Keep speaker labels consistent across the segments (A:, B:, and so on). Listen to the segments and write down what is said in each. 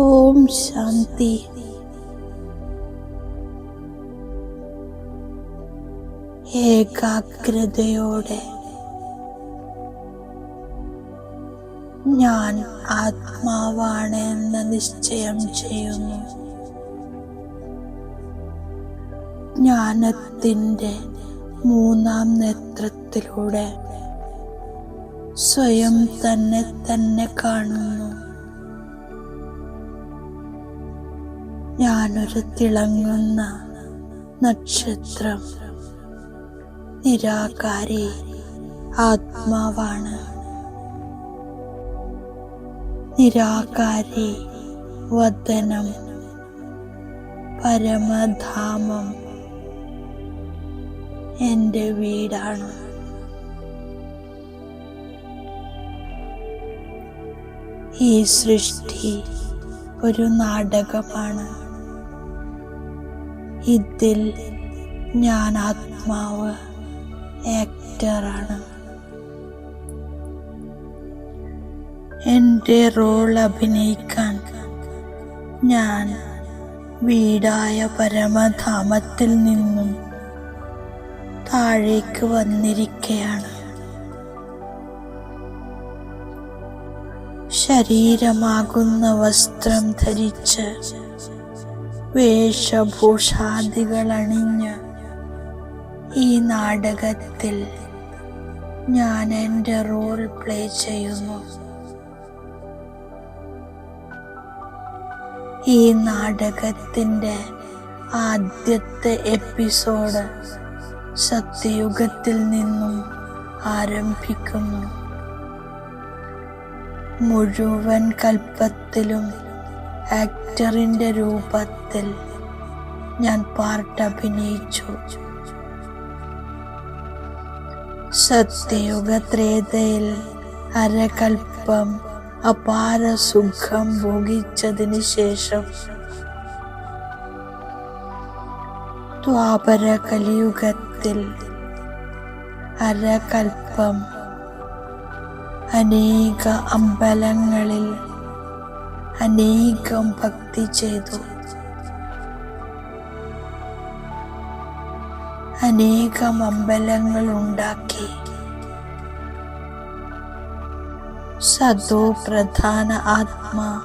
A: ഓം ശാന്തി. ഏകാഗ്രതയോടെ ഞാൻ ആത്മാവാണ് എന്ന നിശ്ചയം ചെയ്യുന്നു. ജ്ഞാനത്തിന്റെ മൂന്നാം നേത്രത്തിലൂടെ സ്വയം തന്നെ തന്നെ കാണുന്നു. ഞാനൊരു തിളങ്ങുന്ന നക്ഷത്രം. നിരാകാരി ആത്മാവാണ്. നിരാകാരി വദനം. പരമധാമം. എന്റെ വീടാണ്. ഈ സൃഷ്ടി ഒരു നാടകമാണ്. ഇതിൽ ഞാൻ ആത്മാവ് ആക്ടറാണ് എന്റെ റോൾ അഭിനയിക്കാൻ ഞാൻ വീടായ പരമധാമത്തിൽ നിന്നും താഴേക്ക് വന്നിരിക്കുകയാണ് ശരീരമാകുന്ന വസ്ത്രം ധരിച്ച് വേഷഭൂഷാദികൾ അണിഞ്ഞ് ഈ നാടകത്തിൽ ഞാൻ എന്റെ റോൾ പ്ലേ ചെയ്യുന്നു. ഈ നാടകത്തിന്റെ ആദ്യത്തെ എപ്പിസോഡ് സത്യയുഗത്തിൽ നിന്നും ആരംഭിക്കുന്നു. മുഴുവൻ കൽപ്പത്തിലും ആക്ടറിന്റെ രൂപത്തിൽ ഞാൻ പാർട്ട് അഭിനയിച്ചു. സത്യയുഗ ത്രേതയിൽ അരകൽപ്പം അപാര സുഖം ഭോഗിച്ചതിന് ശേഷം ദ്വാപര കലിയുഗത്തിൽ അരകൽപ്പം അനേക അമ്പലങ്ങളിൽ അനേകം ഭക്തി ചെയ്തു. അനേകം അമ്പലങ്ങൾ ഉണ്ടാക്കി. സതോ പ്രധാന ആത്മാ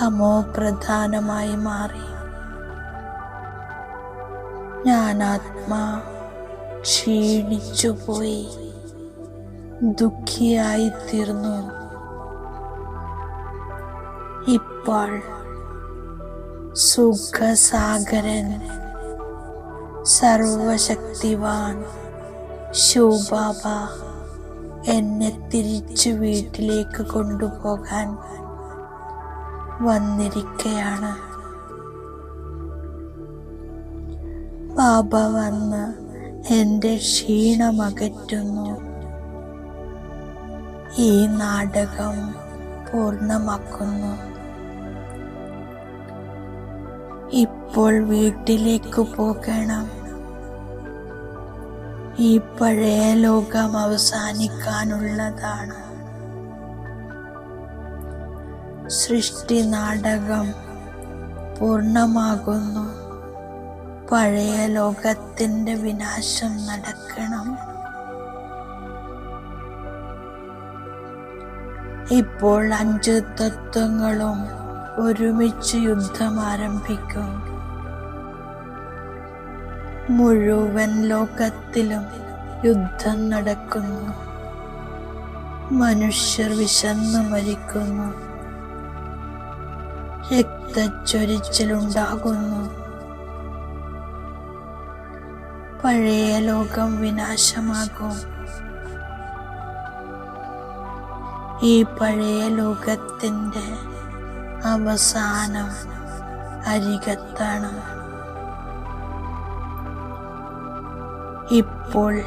A: തമോ പ്രധാനമായി മാറി. ആത്മാ ക്ഷീണിച്ചുപോയി ദുഃഖിയായിത്തീർന്നു. ഇപ്പോൾ സുഖസാഗരൻ സർവശക്തിവാൻ ശിവബാബ എന്നെ തിരിച്ചു വീട്ടിലേക്ക് കൊണ്ടുപോകാൻ വന്നിരിക്കയാണ്. ബാബ വന്ന് എന്റെ ക്ഷീണമകറ്റുന്നു. ഈ നാടകം പൂർണമാക്കുന്നു. ഇപ്പോൾ വീട്ടിലേക്ക് പോകണം. ഈ പഴയ ലോകം അവസാനിക്കാനുള്ളതാണ്. സൃഷ്ടി നാടകം പൂർണമാകുന്നു. പഴയ ലോകത്തിന്റെ വിനാശം നടക്കണം. ഇപ്പോൾ അഞ്ച് തത്വങ്ങളും ഒരുമിച്ച് യുദ്ധം ആരംഭിക്കും. മുഴുവൻ ലോകത്തിലും യുദ്ധം നടക്കുന്നു. മനുഷ്യർ വിശന്നു മരിക്കുന്നു. രക്തച്ചൊരിച്ചിലുണ്ടാകുന്നു. പഴയ ലോകം വിനാശമാകും. ഈ പഴയ ലോകത്തിന്റെ അവസാനം അരികത്താണ്. ഇപ്പോൾ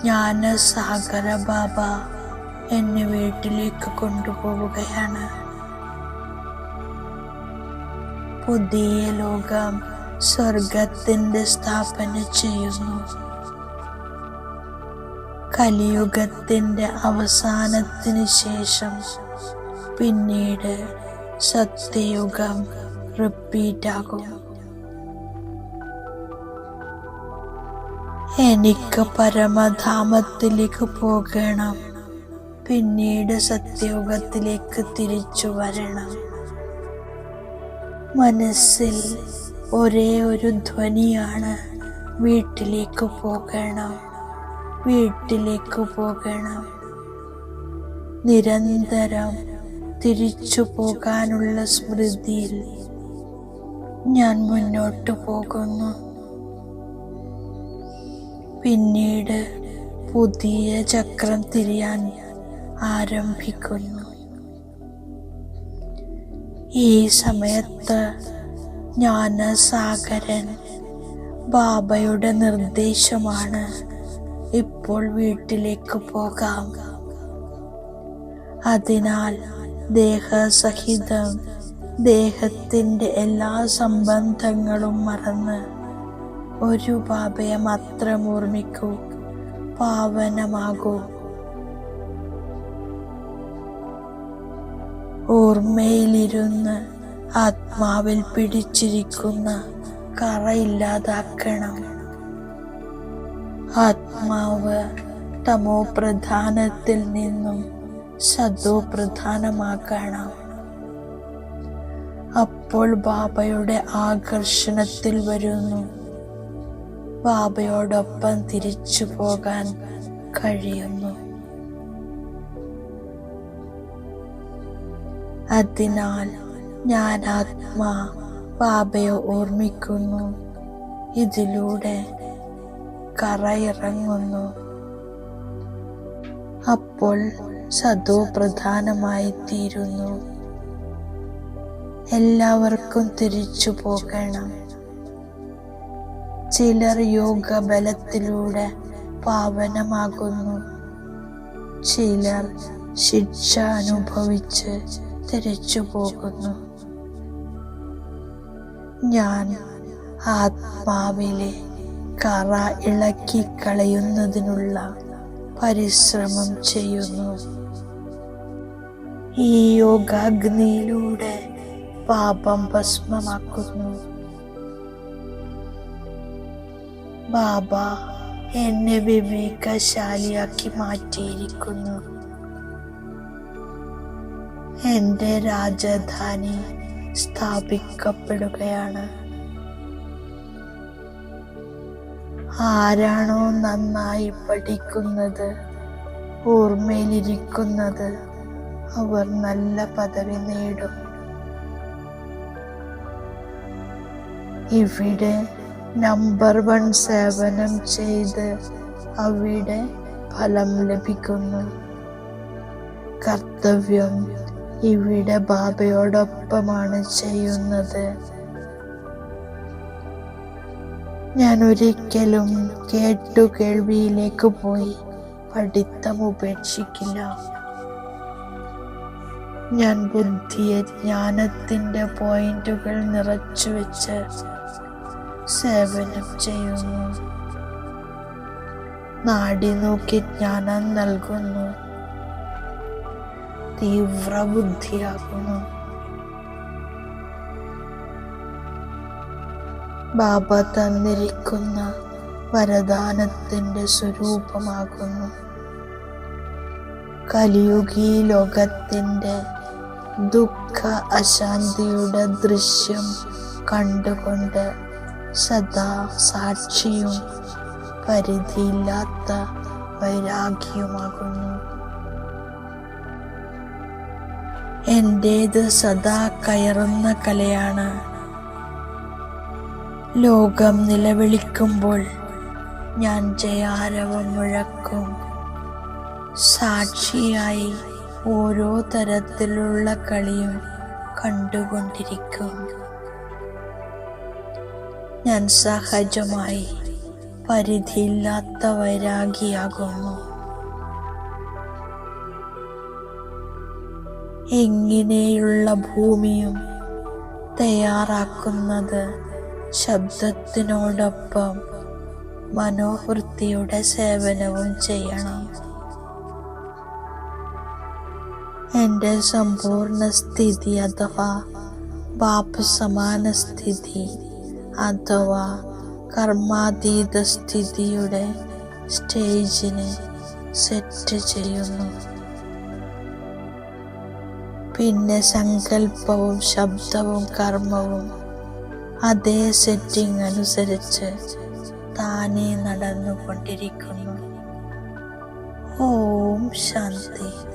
A: ജ്ഞാനസാഗര ബാബ എന്നെ വീട്ടിലേക്ക് കൊണ്ടുപോവുകയാണ്. പുതിയ ലോകം സ്വർഗത്തിന്റെ സ്ഥാപന ചെയ്യുന്നു. കലിയുഗത്തിന്റെ അവസാനത്തിന് ശേഷം പിന്നീട് സത്യയുഗം റിപ്പീറ്റ് ആകും. എനിക്ക് പരമധാമത്തിലേക്ക് പോകണം. പിന്നീട് സത്യയുഗത്തിലേക്ക് തിരിച്ചു വരണം. മനസ്സിൽ ഒരേ ഒരു ധ്വനിയാണ് വീട്ടിലേക്ക് പോകണം. വീട്ടിലേക്ക് പോകണം. നിരന്തരം തിരിച്ചു പോകാനുള്ള സ്മൃതിയിൽ ഞാൻ മുന്നോട്ട് പോകുന്നു. പിന്നീട് പുതിയ ചക്രം തിരിയാൻ ആരംഭിക്കുന്നു. ഈ സമയത്ത് ജ്ഞാനസാഗരൻ ബാബയുടെ നിർദ്ദേശമാണ് ഇപ്പോൾ വീട്ടിലേക്ക് പോകാം. അതിനാൽ ദേഹസഹിതം ദേഹത്തിന്റെ എല്ലാ സംബന്ധങ്ങളും മറന്ന് ഒരു പാപയെ മാത്രം ഓർമ്മിക്കൂ. പാവനമാകൂ. ഓർമ്മയിലിരുന്ന് ആത്മാവിൽ പിടിച്ചിരിക്കുന്ന കറയില്ലാതാക്കണം ആത്മാവ് തമോ പ്രധാനത്തിൽ നിന്നും സദോ പ്രധാനമാക്കണം അപ്പോൾ ബാബയുടെ ആകർഷണത്തിൽ വരുന്നു. ബാബയോടൊപ്പം തിരിച്ചു പോകാൻ കഴിയുന്നു. അതിനാൽ ഞാൻ ആത്മാ ബാബയെ ഓർമ്മിക്കുന്നു. ഇതിലൂടെ കറയിറങ്ങുന്നു. അപ്പോൾ സദോ പ്രധാനമായി തീരുന്നു എല്ലാവർക്കും തിരിച്ചു പോകണം. ചിലർ യോഗ ബലത്തിലൂടെ പാവനമാകുന്നു. ചിലർ ശിക്ഷ അനുഭവിച്ച് തിരിച്ചു പോകുന്നു. ഞാൻ ആത്മാവിലെ കറ ഇളക്കി കളയുന്നതിനുള്ള പരിശ്രമം ചെയ്യുന്നു. ഈ യോഗാഗ്നിയിലൂടെ പാപം ഭസ്മമാക്കുന്നു. ബാബ എന്നെ വിവേകശാലിയാക്കി മാറ്റിയിരിക്കുന്നു. എന്റെ രാജധാനി സ്ഥാപിക്കപ്പെടുകയാണ്. ആരാണോ നന്നായി പഠിക്കുന്നത് ഓർമ്മയിലിരിക്കുന്നത് അവർ നല്ല പദവി നേടും. ഇവിടെ നമ്പർ വൺ സേവനം ചെയ്ത് അവിടെ ഫലം ലഭിക്കുന്നു. കർത്തവ്യം ഇവിടെ ബാബയോടൊപ്പമാണ് ചെയ്യുന്നത്. ഞാൻ ഒരിക്കലും കേട്ടു കേൾവിയിലേക്ക് പോയി പഠിത്തം ഉപേക്ഷിക്കില്ല. ഞാൻ ബുദ്ധിയെ ജ്ഞാനത്തിന്റെ പോയിന്റുകൾ നിറച്ചു വെച്ച് സേവനം ചെയ്യുന്നു. നാടി നോക്കി ജ്ഞാനം നൽകുന്നു. തീവ്ര ബാബ തന്നിരിക്കുന്ന വരദാനത്തിന്റെ സ്വരൂപമാകുന്നു. കലിയുഗി ലോകത്തിന്റെ ദുഃഖ അശാന്തിയുടെ ദൃശ്യം കണ്ടുകൊണ്ട് സദാ സാക്ഷിയും പരിധിയില്ലാത്ത വൈരാഗ്യമാകുന്നു എന്റേത് സദാ കയറുന്ന കലയാണ് ലോകം നിലവിളിക്കുമ്പോൾ ഞാൻ ജയാരവം മുഴക്കും. സാക്ഷിയായി ഓരോ തരത്തിലുള്ള കളിയും കണ്ടുകൊണ്ടിരിക്കും. ഞാൻ സഹജമായി പരിധിയില്ലാത്ത വൈരാഗിയാകുന്നു എങ്ങനെയുള്ള ഭൂമിയും തയ്യാറാക്കുന്നത് ശബ്ദത്തിനോടൊപ്പം മനോവൃത്തിയുടെ സേവനവും ചെയ്യണം. എന്റെ സമ്പൂർണ സ്ഥിതി അഥവാ ബാപ്പ് സമാന സ്ഥിതി അഥവാ കർമാതീത സ്ഥിതിയുടെ സ്റ്റേജിന് സെറ്റ് ചെയ്യുന്നു. പിന്നെ സങ്കല്പവും ശബ്ദവും കർമ്മവും അതേ സെറ്റിംഗ് അനുസരിച്ച് താനേ നടന്നുകൊണ്ടിരിക്കുന്നു. ഓം ശാന്തി.